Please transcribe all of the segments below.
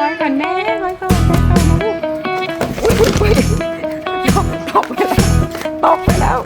ร้อยก่อนแม่ร้อยก่อนร้อยก่อนนะลูกอุ้ยอุ้ยอุ้ยตกไปแล้วตกไปแล้ว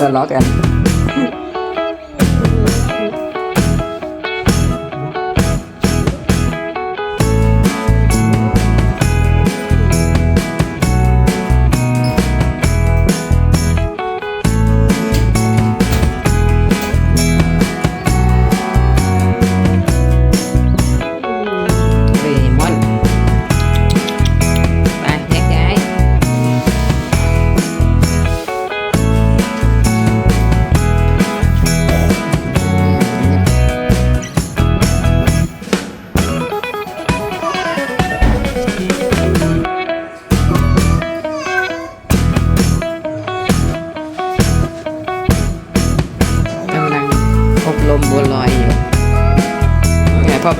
ทะเ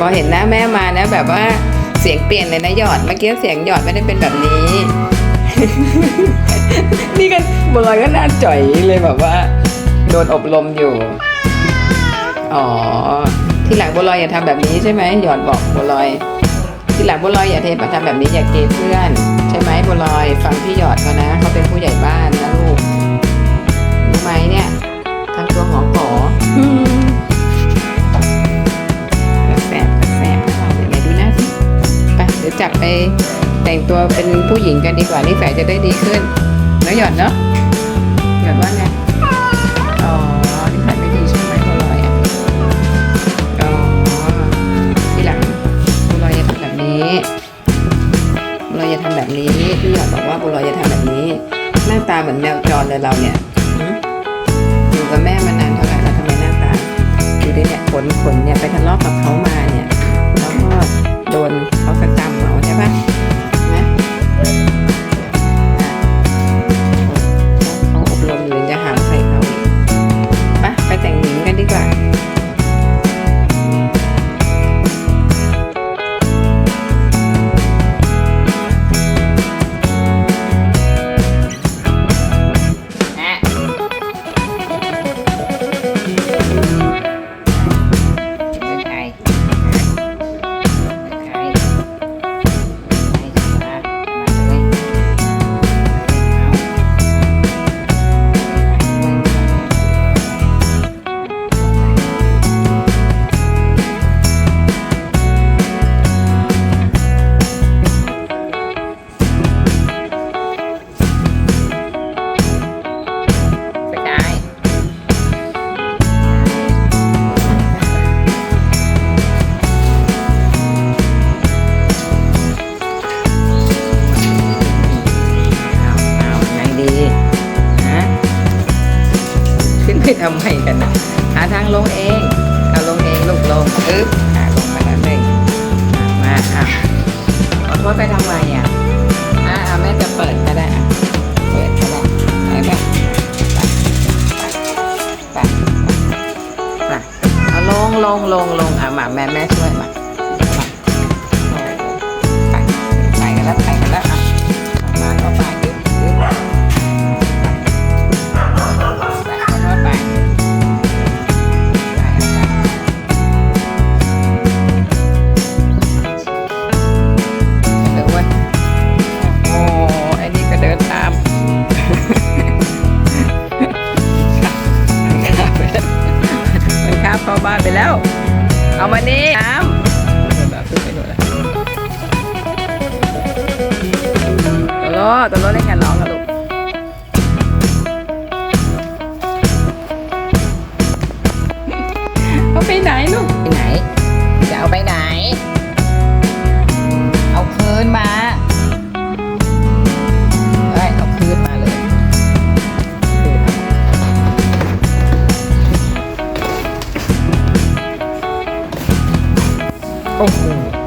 พอเห็นหน้าแม่มานะ แบบว่าเสียงเปลี่ยนเลยนะหยอด เมื่อกี้เสียงหยอดไม่ได้เป็นแบบนี้ นี่ก็บัวลอยก็น่าจ่อยเลยแบบว่า โดนอบรมอยู่ อ๋อ ที่หลังบัวลอยอย่าทำแบบนี้ใช่ไหมหยอดบอกบัวลอย ที่หลังบัวลอยอย่าเทมาทำแบบนี้อย่าเกเพื่อน ใช่ไหมบัวลอย ฟังพี่หยอดเขานะเขาเป็นผู้ใหญ่บ้านนะลูก ไปเดี๋ยวจับไปแต่งตัวเป็นผู้หญิงกันดีกว่านิสัยจะได้ดีขึ้นแล้วหยอดเนาะหยอดว่าไงอ๋อนิสัยไม่ดีใช่ไหมบัวลอยอะอ๋อทีหลังบัวลอยอย่าทำแบบนี้บัวลอยอย่าทำแบบนี้พี่หยอดบอกว่าบัวลอยอย่าทำแบบนี้ หน้าตาเหมือนแมวจรเลยเราเนี่ยอยู่กับแม่มานานเท่าไหร่แล้วทำไมหน้าตาดูดิเนี่ยขนขนเนี่ยไปทะเลาะกับเขามาเนี่ยแล้วก็ โดนเขากระทำเอาใช่ปะ ฮะขึ้นไปทำไมกันนะหาทางลงเองเอาลงเองลูกลงอึ๊บอ่าลงมาแล้วหนึ่งมาอะขอโทษไปทำไมอะอะแม่จะเปิดก็ได้อะเปิดก็ได้ไปไปไปไปไปเอาลงลงลงลงอะมาแม่แม่ช่วยมาไปไปกันแล้วไปกันแล้วอะมาเข้าไปยึดยึดไป มานี่น้ำแบบขึ้นไปดูแลตัวโลตัวโลเล่นกันร้อง โอ้โห